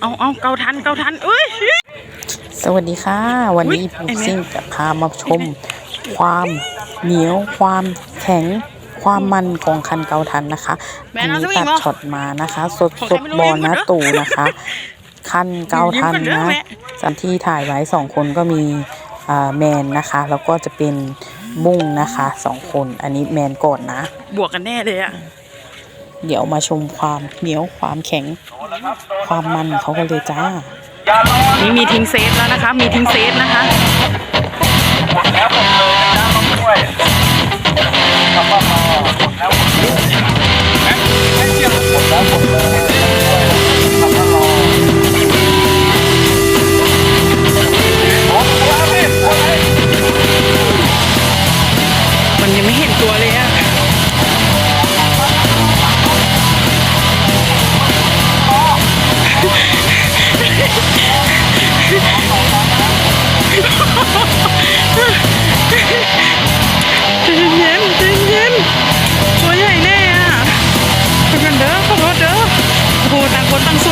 เอาเอาเกาทันเกาทันเอ้ยสวัสดีค่ะ วันนี้อุ๊ยพุไอ้กแม่ซิ่งจะพามาชม ความเหนียว ความแข็ง ความมันของคันเกาทันนะคะแม่อันเอานี้สวิงตัดเหรอช็อตมานะคะ สดขอสใครดไม่รู้บอเองก่อนนะเด้อตู่นะคะ คันเกาทันยิ้มก่อนเด้อนะแม่สันที่ถ่ายไว้สองคนก็มีอ่าแมนนะคะ แล้วก็จะเป็นบุ้งนะคะสองคน อันนี้แมนก่อนนะ บวกกันแน่เลยอะ เดี๋ยวมาชมความเหนียวความแข็งความมันเขากันเลยจ้า นี่มีทิ้งเซฟแล้วนะคะ มีทิ้งเซฟนะคะมัน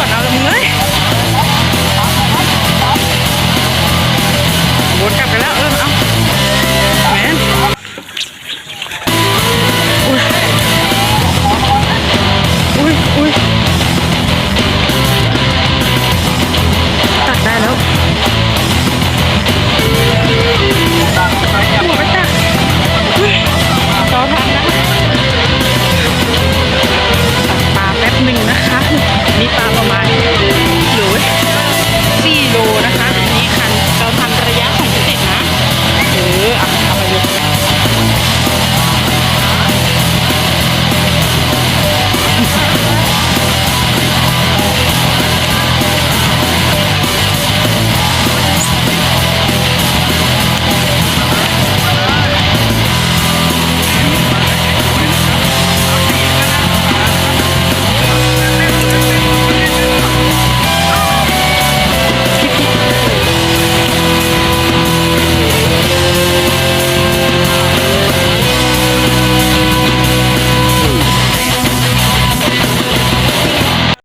นต่างส่วนเอาละมึงเอ้ยวน มีปลาประมาณ